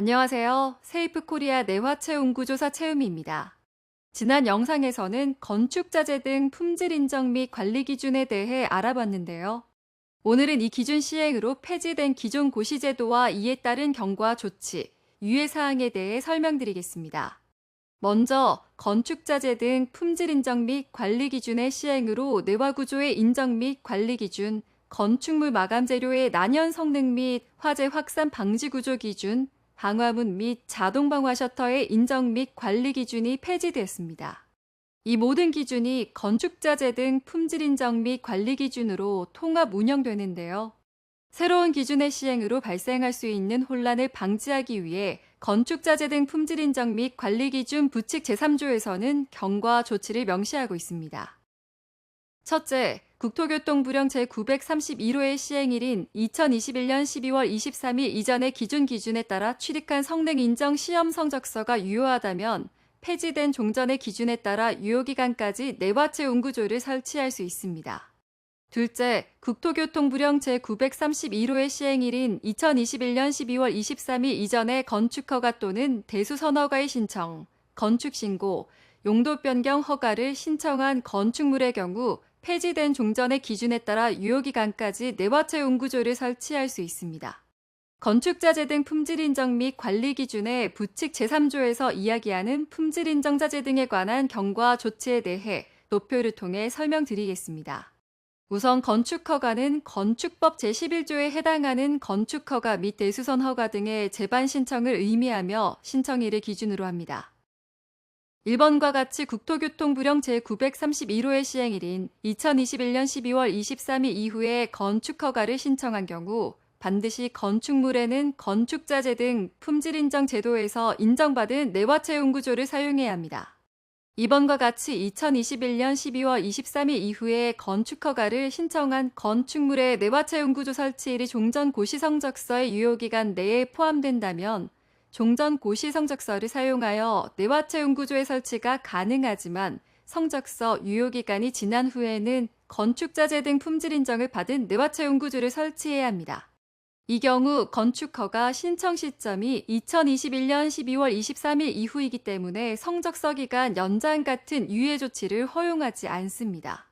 안녕하세요. 세이프 코리아 내화체온구조사 채움입니다. 지난 영상에서는 건축자재 등 품질 인정 및 관리 기준에 대해 알아봤는데요. 오늘은 이 기준 시행으로 폐지된 기존 고시제도와 이에 따른 경과 조치, 유예사항에 대해 설명드리겠습니다. 먼저 건축자재 등 품질 인정 및 관리 기준의 시행으로 내화구조의 인정 및 관리 기준, 건축물 마감 재료의 난연 성능 및 화재 확산 방지 구조 기준, 방화문 및 자동 방화 셔터의 인정 및 관리 기준이 폐지되었습니다. 이 모든 기준이 건축자재 등 품질 인정 및 관리 기준으로 통합 운영되는데요. 새로운 기준의 시행으로 발생할 수 있는 혼란을 방지하기 위해 건축자재 등 품질 인정 및 관리 기준 부칙 제3조에서는 경과 조치를 명시하고 있습니다. 첫째, 국토교통부령 제931호의 시행일인 2021년 12월 23일 이전의 기준 기준에 따라 취득한 성능 인정 시험 성적서가 유효하다면 폐지된 종전의 기준에 따라 유효기간까지 내화체 운구조를 설치할 수 있습니다. 둘째, 국토교통부령 제931호의 시행일인 2021년 12월 23일 이전의 건축허가 또는 대수선허가의 신청, 건축신고, 용도 변경 허가를 신청한 건축물의 경우 폐지된 종전의 기준에 따라 유효기간까지 내화체 운구조를 설치할 수 있습니다. 건축자재 등 품질 인정 및 관리 기준의 부칙 제3조에서 이야기하는 품질 인정자재 등에 관한 경과 조치에 대해 도표를 통해 설명드리겠습니다. 우선 건축허가는 건축법 제11조에 해당하는 건축허가 및 대수선 허가 등의 재반 신청을 의미하며 신청일을 기준으로 합니다. 1번과 같이 국토교통부령 제931호의 시행일인 2021년 12월 23일 이후에 건축 허가를 신청한 경우 반드시 건축물에는 건축자재 등 품질 인정 제도에서 인정받은 내화체 운구조를 사용해야 합니다. 2번과 같이 2021년 12월 23일 이후에 건축 허가를 신청한 건축물의 내화체 운구조 설치일이 종전 고시성적서의 유효기간 내에 포함된다면 종전 고시 성적서를 사용하여 내화체 운구조의 설치가 가능하지만 성적서 유효기간이 지난 후에는 건축자재 등 품질 인정을 받은 내화체 운구조를 설치해야 합니다. 이 경우 건축허가 신청 시점이 2021년 12월 23일 이후이기 때문에 성적서 기간 연장 같은 유예 조치를 허용하지 않습니다.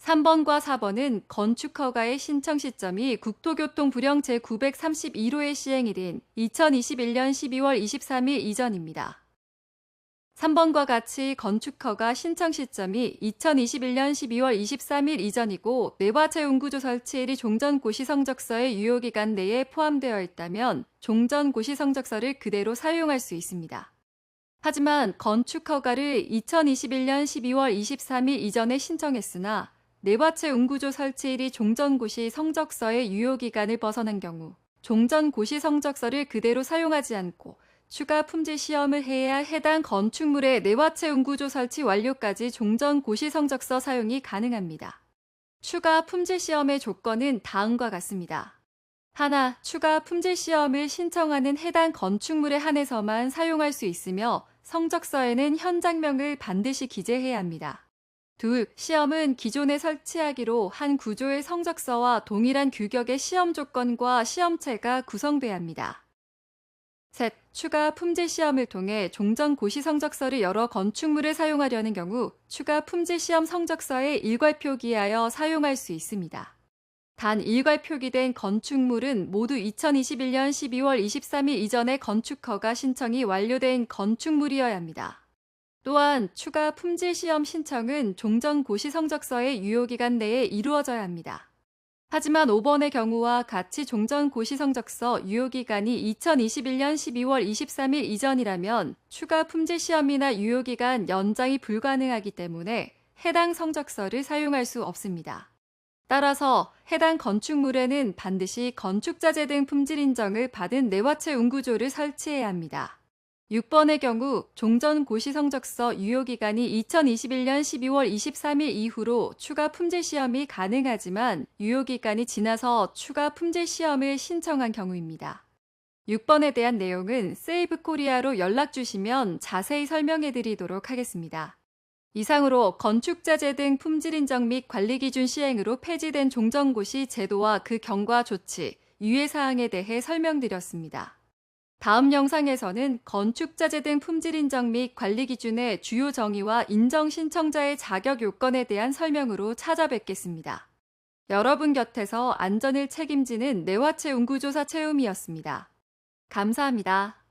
3번과 4번은 건축 허가의 신청 시점이 국토교통부령 제931호의 시행일인 2021년 12월 23일 이전입니다. 3번과 같이 건축허가 신청 시점이 2021년 12월 23일 이전이고 내화체 운구조 설치일이 종전고시 성적서의 유효기간 내에 포함되어 있다면 종전고시 성적서를 그대로 사용할 수 있습니다. 하지만 건축허가를 2021년 12월 23일 이전에 신청했으나 내화체 운구조 설치일이 종전고시 성적서의 유효기간을 벗어난 경우 종전고시 성적서를 그대로 사용하지 않고 추가 품질 시험을 해야 해당 건축물의 내화체 운구조 설치 완료까지 종전고시 성적서 사용이 가능합니다. 추가 품질 시험의 조건은 다음과 같습니다. 하나, 추가 품질 시험을 신청하는 해당 건축물에 한해서만 사용할 수 있으며 성적서에는 현장명을 반드시 기재해야 합니다. 둘, 시험은 기존에 설치하기로 한 구조의 성적서와 동일한 규격의 시험 조건과 시험체가 구성돼야 합니다. 셋, 추가 품질 시험을 통해 종전 고시 성적서를 여러 건축물을 사용하려는 경우 추가 품질 시험 성적서에 일괄 표기하여 사용할 수 있습니다. 단 일괄 표기된 건축물은 모두 2021년 12월 23일 이전에 건축허가 신청이 완료된 건축물이어야 합니다. 또한 추가 품질 시험 신청은 종전 고시 성적서의 유효기간 내에 이루어져야 합니다. 하지만 5번의 경우와 같이 종전 고시 성적서 유효기간이 2021년 12월 23일 이전이라면 추가 품질 시험이나 유효기간 연장이 불가능하기 때문에 해당 성적서를 사용할 수 없습니다. 따라서 해당 건축물에는 반드시 건축자재 등 품질 인정을 받은 내화체 운구조를 설치해야 합니다. 6번의 경우 종전 고시 성적서 유효기간이 2021년 12월 23일 이후로 추가 품질 시험이 가능하지만 유효기간이 지나서 추가 품질 시험을 신청한 경우입니다. 6번에 대한 내용은 세이브 코리아로 연락 주시면 자세히 설명해 드리도록 하겠습니다. 이상으로 건축자재 등 품질 인정 및 관리 기준 시행으로 폐지된 종전고시 제도와 그 경과 조치, 유예 사항에 대해 설명드렸습니다. 다음 영상에서는 건축자재 등 품질 인정 및 관리 기준의 주요 정의와 인정 신청자의 자격 요건에 대한 설명으로 찾아뵙겠습니다. 여러분 곁에서 안전을 책임지는 내화체 운구조사 체험이었습니다. 감사합니다.